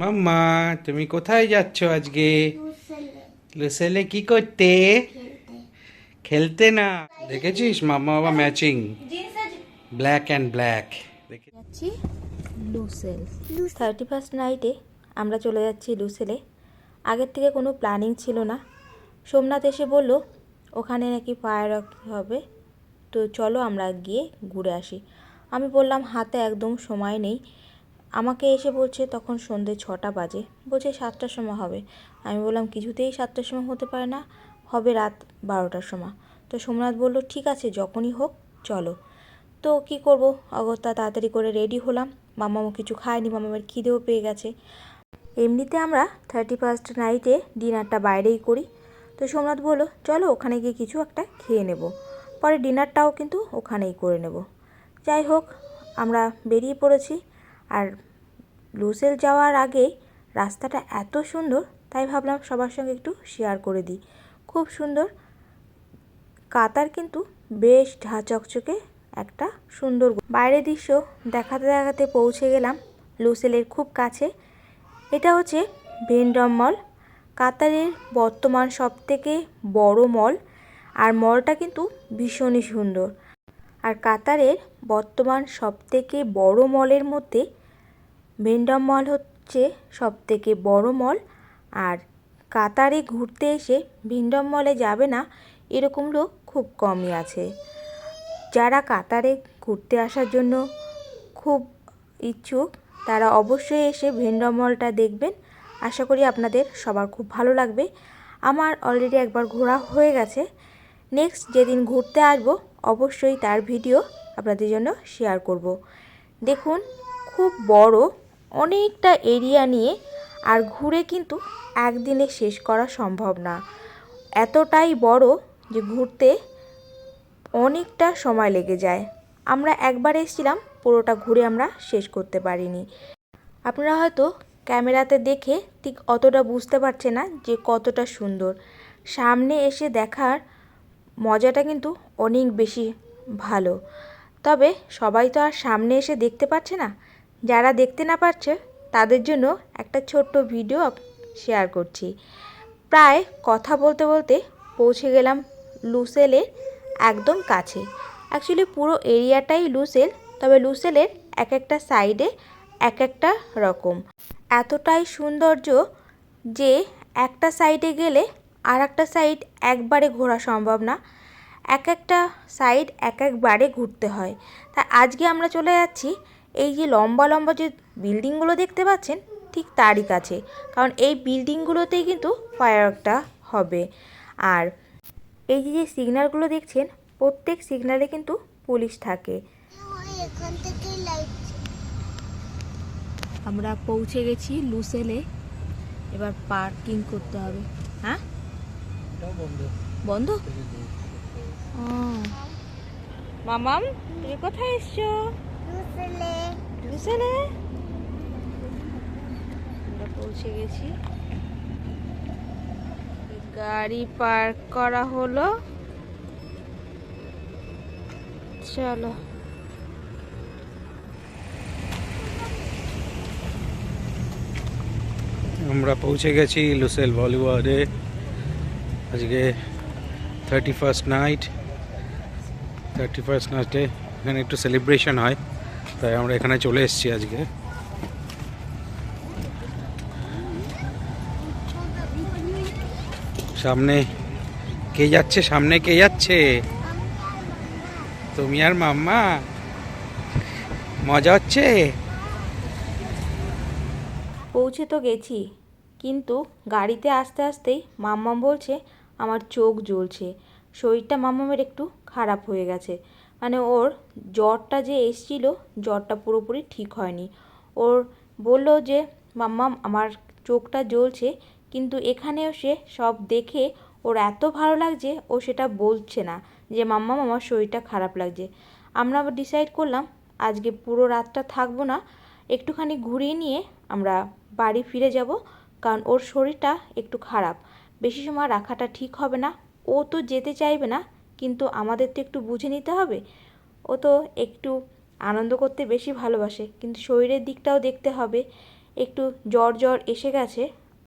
মাম্মা তুমি কোথায় যাচ্ছ আজকে? লুসেলে। কি করতে? খেলতে। না? দেখেছিস মাম্মা বাবা ম্যাচিং? Black and black. যাচ্ছি লুসেল। থার্টি ফার্স্ট নাইটে আমরা চলে যাচ্ছি লুসেলে। আগের থেকে কোনো প্ল্যানিং ছিল না। সোমনাথ এসে বলল ওখানে নাকি ফায়ার হবে। তো চলো আমরা গিয়ে ঘুরে আসি। আমি বললাম হাতে একদম সময় নেই। আমাকে এসে বলছে তখন সন্ধে ছটা বাজে। বলছে সাতটার সময় হবে। আমি বললাম, কিছুতেই সাতটার সময় হতে পারে না, হবে রাত বারোটার সময়। তো সোমনাথ বলল, ঠিক আছে, যখনই হোক, চলো। তো কি করব? অগত্যা তাড়াতাড়ি করে রেডি হলাম। মামামও কিছু খায়নি, মামামের খিদেও পেয়ে গেছে। এমনিতে আমরা থার্টি ফার্স্ট নাইটে ডিনারটা বাইরেই করি। তো সোমনাথ বলল, চলো, ওখানে গিয়ে কিছু একটা খেয়ে নেব। পরে ডিনারটাও কিন্তু ওখানেই করে নেব। যাই হোক, আমরা বেরিয়ে পড়েছি। আর লুসেল যাওয়ার আগে রাস্তাটা এত সুন্দর, তাই ভাবলাম সবার সঙ্গে একটু শেয়ার করে দিই। খুব সুন্দর। কাতার কিন্তু বেশ ঝা চকচকে একটা সুন্দর বাইরের দৃশ্য দেখাতে দেখাতে পৌঁছে গেলাম লুসেলের খুব কাছে। এটা হচ্ছে ভেন্ডম মল। কাতারের বর্তমান সবথেকে বড় মল আর মলটা কিন্তু ভীষণই সুন্দর। আর কাতারের বর্তমান সবথেকে বড় মলের মধ্যে ভেন্ডম মল হচ্ছে সবথেকে বড় মল আর কাতারে ঘুরতে এসে ভিন্ডম মলে যাবে না, এরকম লোক খুব কমই আছে। যারা কাতারে ঘুরতে আসার জন্য খুব ইচ্ছুক, তারা অবশ্যই এসে ভেন্ডম মলটা দেখবেন। আশা করি আপনাদের সবার খুব ভালো লাগবে। আমার অলরেডি একবার ঘোরা হয়ে গেছে। নেক্সট যেদিন ঘুরতে আসব, অবশ্যই তার ভিডিও আপনাদের জন্য শেয়ার করব। দেখুন, খুব বড় অনেকটা এরিয়া নিয়ে আর ঘুরে কিন্তু একদিনে শেষ করা সম্ভব না। এতটাই বড় যে ঘুরতে অনেকটা সময় লেগে যায়। আমরা একবার এসেছিলাম, পুরোটা ঘুরে আমরা শেষ করতে পারিনি। আপনারা হয়তো ক্যামেরাতে দেখে ঠিক অতটা বুঝতে পারছে না যে কতটা সুন্দর। সামনে এসে দেখার মজাটা কিন্তু অনেক বেশি ভালো। তবে সবাই তো আর সামনে এসে দেখতে পাচ্ছে না? যারা দেখতে না পারছে, তাদের জন্য একটা ছোট্ট ভিডিও শেয়ার করছি। প্রায় কথা বলতে বলতে পৌঁছে গেলাম লুসেলে একদম কাছে। অ্যাকচুয়ালি পুরো এরিয়াটাই লুসেল, তবে লুসেলের এক একটা সাইডে এক একটা রকম। এতটাই সৌন্দর্য যে একটা সাইডে গেলে আর একটা সাইড একবারে ঘোরা সম্ভব না। এক একটা সাইড এক একবারে ঘুরতে হয়। তা আজকে আমরা চলে যাচ্ছি এই যে লম্বা লম্বা যে বিল্ডিংগুলো দেখতে পাচ্ছেন ঠিক তারই কাছে। কারণ এই বিল্ডিংগুলোতেই কিন্তু ফায়ারওয়ার্কটা হবে। আর এই যে যে সিগন্যালগুলো দেখছেন প্রত্যেক সিগন্যালে কিন্তু পুলিশ থাকে। আমরা পৌঁছে গেছি লুসেলে। এবার পার্কিং করতে হবে। হ্যাঁ? বন্ধ। ও। মামাম তুমি কোথায় এসছো? লুসেলে লুসেলে আমরা পৌঁছে গেছি। গাড়ি পার্ক করা হলো। চলো। আমরা পৌঁছে গেছি লুসেল বলিউডে। আজকে thirty first night thirty first নাইটে এখানে একটু সেলিব্রেশন হয়। তাই আমরা এখানে চলে এসেছি আজকে। সামনে কে যাচ্ছে? সামনে কে যাচ্ছে? তুমি আর মাম্মা? মজা হচ্ছে? পৌঁছে তো গেছি, কিন্তু গাড়িতে আসতে আসতেই মাম্মাম বলছে, আমার চোখ জ্বলছে। শরীরটা মাম্মামের একটু খারাপ হয়ে গেছে। মানে ওর জ্বরটা যে এসছিল, জ্বরটা পুরোপুরি ঠিক হয়নি। ওর বলল যে, মাম্মাম, আমার চোখটা জ্বলছে, কিন্তু এখানেও সে সব দেখে ওর এত ভালো লাগছে, ও সেটা বলছে না যে, মাম্মাম, আমার শরীরটা খারাপ লাগছে। আমরা আবার ডিসাইড করলাম, আজকে পুরো রাতটা থাকব না, একটুখানি ঘুরিয়ে নিয়ে আমরা বাড়ি ফিরে যাব, কারণ ওর শরীরটা একটু খারাপ। বেশি সময় রাখাটা ঠিক হবে না। ও তো যেতে চাইবে না কিন্তু আমাদের তো একটু বুঝে নিতে হবে। ও তো একটু আনন্দ করতে বেশি ভালোবাসে, কিন্তু শরীরের দিকটাও দেখতে হবে। একটু জ্বর জ্বর এসে গেছে।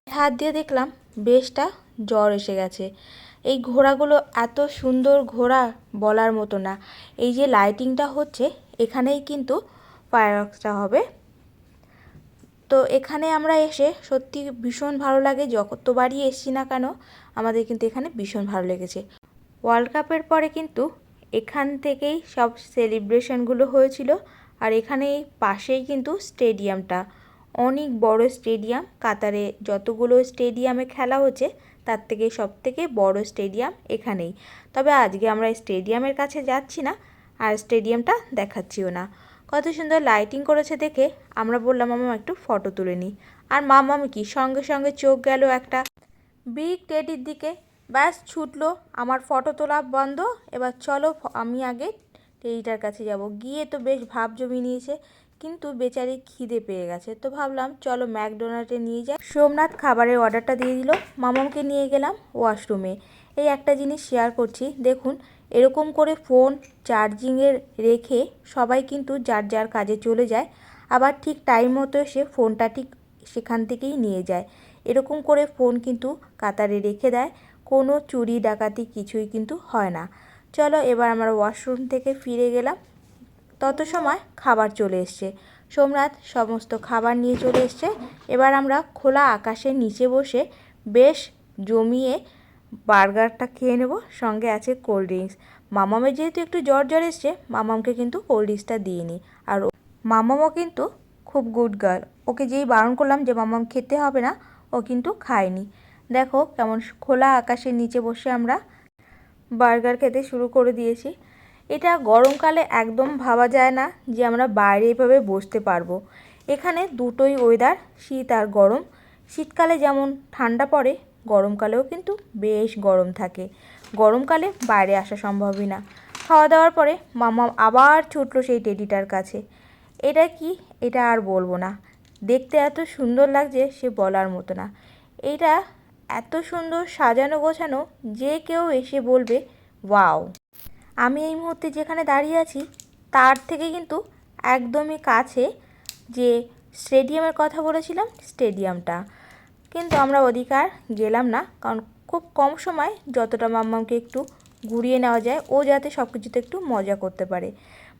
হাত দিয়ে দেখলাম বেশটা জ্বর এসে গেছে। এই ঘোড়াগুলো এত সুন্দর ঘোড়া বলার মতো না। এই যে লাইটিংটা হচ্ছে, এখানেই কিন্তু ফায়ারওয়ার্কসটা হবে। তো এখানে আমরা এসে সত্যি ভীষণ ভালো লাগে যতবারই এসছি না কেন, আমাদের কিন্তু এখানে ভীষণ ভালো লেগেছে। ওয়ার্ল্ড কাপের পরে কিন্তু এখান থেকেই সব সেলিব্রেশনগুলো হয়েছিল। আর এখানে পাশেই কিন্তু স্টেডিয়ামটা অনেক বড় স্টেডিয়াম কাতারে যতগুলো স্টেডিয়ামে খেলা হচ্ছে, তার থেকে সব থেকে বড় স্টেডিয়াম এখানেই। তবে আজকে আমরা স্টেডিয়ামের কাছে যাচ্ছি না, আর স্টেডিয়ামটা দেখাচ্ছিও না। কত সুন্দর লাইটিং করেছে দেখে আমরা বললাম, মামা, একটু ফটো তুলে নিই আর মামামি কি, সঙ্গে সঙ্গে চোখ গেল একটা। বিগ টেডির দিকে ব্যাস, ছুটলো। আমার ফটো তোলা বন্ধ। এবার চলো, আমি আগে টেডিটার কাছে যাব। গিয়ে তো বেশ ভাব জমি নিয়েছে কিন্তু বেচারি খিদে পেয়ে গেছে। তো ভাবলাম, চলো ম্যাকডোনাল্ডে নিয়ে যাই। সোমনাথ খাবারের অর্ডারটা দিয়ে দিল। মামামকে নিয়ে গেলাম ওয়াশরুমে। এই একটা জিনিস শেয়ার করছি। দেখুন, এরকম করে ফোন চার্জিংয়ে রেখে সবাই কিন্তু যার যার কাজে চলে যায়। আবার ঠিক টাইম মতো এসে ফোনটা ঠিক সেখান থেকেই নিয়ে যায়। এরকম করে ফোন কিন্তু কাতারে রেখে দেয়। কোনো চুরি ডাকাতি কিছুই কিন্তু হয় না। চলো এবার আমরা ওয়াশরুম থেকে ফিরে গেলাম। তত সময় খাবার চলে এসছে। সোমনাথ সমস্ত খাবার নিয়ে চলে এসছে। এবার আমরা খোলা আকাশের নিচে বসে বেশ জমিয়ে বার্গারটা খেয়ে নেব। সঙ্গে আছে কোল্ড ড্রিঙ্কস মামামের যেহেতু একটু জ্বর জ্বর এসছে, মামামকে কিন্তু কোল্ড ড্রিঙ্কসটা দিইনি। আর মামামও কিন্তু খুব গুড গার্ল ওকে যেই বারণ করলাম যে মামাম খেতে হবে না, ও কিন্তু খায়নি। দেখো কেমন খোলা আকাশের নিচে বসে আমরা বার্গার খেতে শুরু করে দিয়েছি। এটা গরমকালে একদম ভাবা যায় না যে আমরা বাইরে এভাবে বসতে পারব। এখানে দুটোই ওয়েদার শীত আর গরম। শীতকালে যেমন ঠান্ডা পড়ে, গরমকালেও কিন্তু বেশ গরম থাকে। গরমকালে বাইরে আসা সম্ভবই না। খাওয়া দাওয়ার পরে মামা আবার ছুটলো সেই টেডিটার কাছে। এটা কি? এটা আর বলব না। দেখতে এত সুন্দর লাগছে সে বলার মতো না। এইটা এত সুন্দর সাজানো গোছানো যে কেউ এসে বলবে, ওয়াও। আমি এই মুহূর্তে যেখানে দাঁড়িয়ে আছি, তার থেকে কিন্তু একদমই কাছে যে স্টেডিয়ামের কথা বলেছিলাম, স্টেডিয়ামটা। কিন্তু আমরা অধিকার গেলাম না, কারণ খুব কম সময় যতটা মাম্মামকে একটু ঘুরিয়ে নেওয়া যায়, ও যাতে সব কিছুতে একটু মজা করতে পারে।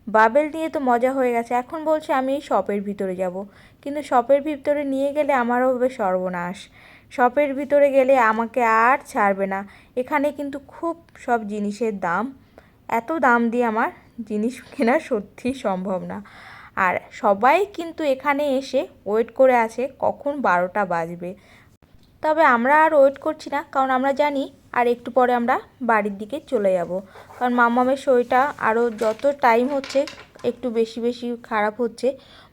বাবেল নিয়ে তো মজা হয়ে গেছে, এখন বলছে আমি এই শপের ভিতরে যাব। কিন্তু শপের ভিতরে নিয়ে গেলে আমারও হবে সর্বনাশ। শপের ভিতরে গেলে আমাকে আর ছাড়বে না। এখানে কিন্তু খুব সব জিনিসের দাম। এত দাম দিয়ে আমার জিনিস কেনা সত্যি সম্ভব না। আর সবাই কিন্তু এখানে এসে ওয়েট করে আছে কখন বারোটা বাজবে। তবে আমরা আর ওয়েট করছি না, কারণ আমরা জানি আর একটু পরে আমরা বাড়ির দিকে চলে যাব। কারণ মাম্মামের শরীরটা আরও যত টাইম হচ্ছে একটু বেশি বেশি খারাপ হচ্ছে।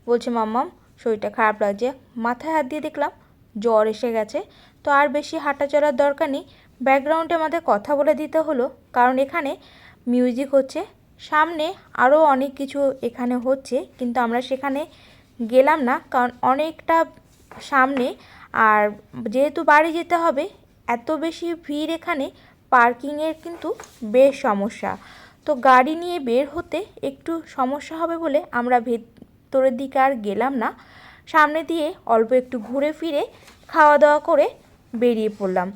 বলছে, মাম্মাম, শরীরটা খারাপ লাগছে। মাথায় হাত দিয়ে দেখলাম জ্বর এসে গেছে। তো আর বেশি হাঁটা চলার দরকার নেই। ব্যাকগ্রাউন্ডে আমাদের কথা বলে দিতে হলো, কারণ এখানে মিউজিক হচ্ছে। সামনে আরও অনেক কিছু এখানে হচ্ছে, কিন্তু আমরা সেখানে গেলাম না, কারণ অনেকটা সামনে। আর যেহেতু বাড়ি যেতে হবে, এত বেশি ভিড় এখানে, পার্কিংয়ের কিন্তু বেশ সমস্যা। তো গাড়ি নিয়ে বের হতে একটু সমস্যা হবে বলে আমরা ভেতরের দিকে আর গেলাম না। সামনে দিয়ে অল্প একটু ঘুরে ফিরে খাওয়া দাওয়া করে বেরিয়ে পড়লাম।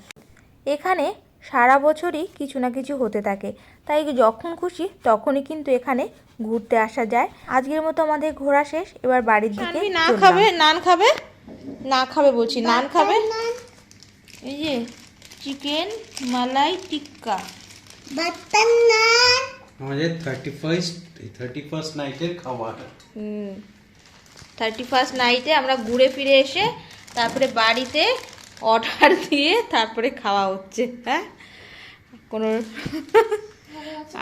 এখানে সারা বছরই কিছু না কিছু হতে থাকে। তাই যখন খুশি তখনই কিন্তু এখানে ঘুরতে আসা যায়। আজকের মতো আমাদের ঘোরা শেষ। এবার বাড়ির দিকে না খাবে? নান খাবে? না খাবে বলছি। নান খাবে? এই যে চিকেন মালাই টিক্কা। বাটার নান। আমাদের থার্টি ফার্স্ট থার্টি ফার্স্ট নাইটের খাবার। হুম। থার্টি ফার্স্ট নাইটে আমরা ঘুরে ফিরে এসে তারপরে বাড়িতে অর্ডার দিয়ে তারপরে খাওয়া হচ্ছে হ্যাঁ? কোনো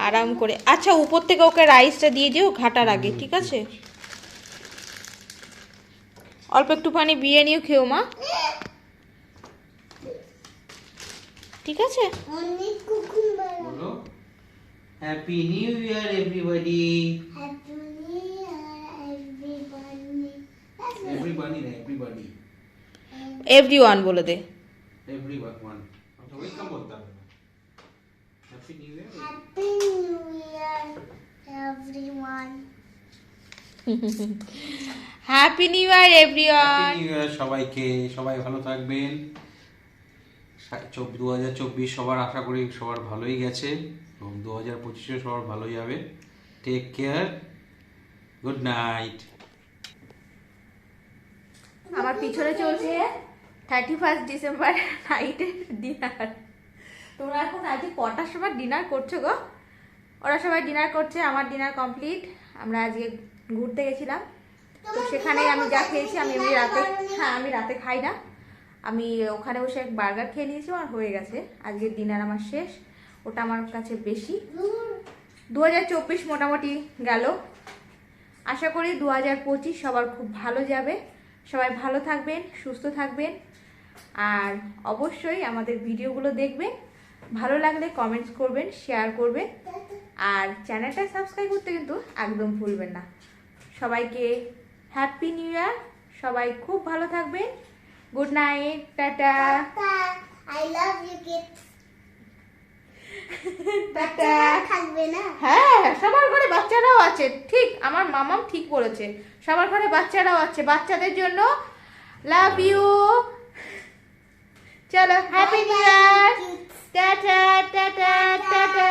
আরাম করে। আচ্ছা উপর থেকে ওকে রাইসটা দিয়ে দিও ঘাটার আগে ঠিক আছে? অল্প একটুখানি বিরিয়ানিও খেও মা। ঠিক আছে? Happy new year everybody happy new year everybody everybody না এভরিবডি এভরি ওয়ান বলে দে। এভরিওয়ান ওয়েলকাম বলতে হবে happy new year happy new year everyone happy new year everyone সবাইকে সবাই ভালো থাকবেন। দু হাজার চব্বিশ সবার আশা করি সবার ভালোই গেছে এবং দু হাজার পঁচিশে সবার ভালোই যাবে। টেক কেয়ার গুড নাইট আমার পিছনে চলছে থার্টি ফার্স্ট ডিসেম্বর নাইটের ডিনার তোমরা এখন আজকে কটার সময় ডিনার করছ গো? ওরা সবাই ডিনার করছে আমার ডিনার কমপ্লিট আমরা আজকে ঘুরতে গেছিলাম। তো সেখানে আমি যা খেয়েছি আমি এমনি রাতে হ্যাঁ আমি রাতে খাই না। আমি ওখানে বসে এক বার্গার খেয়ে নিয়েছি আর হয়ে গেছে। আজকের ডিনার আমার শেষ। ওটা আমার কাছে বেশি। দু হাজার চব্বিশ মোটামুটি গেল। আশা করি দু হাজার পঁচিশ সবার খুব ভালো যাবে। সবাই ভালো থাকবেন, সুস্থ থাকবেন, আর অবশ্যই আমাদের ভিডিওগুলো দেখবেন। ভালো লাগলে কমেন্টস করবেন শেয়ার করবেন, আর চ্যানেলটা সাবস্ক্রাইব করতে কিন্তু একদম ভুলবেন না। সবাইকে হ্যাপি নিউ ইয়ার সবাই খুব ভালো থাকবেন। Good night tata, I love you, kids. হ্যাঁ সবার ঘরে বাচ্চারাও আছে। ঠিক আমার মামাম ঠিক বলেছে। সবার ঘরে বাচ্চারাও আছে। বাচ্চাদের জন্য লাভ ইউ। চলো happy new year tata tata tata.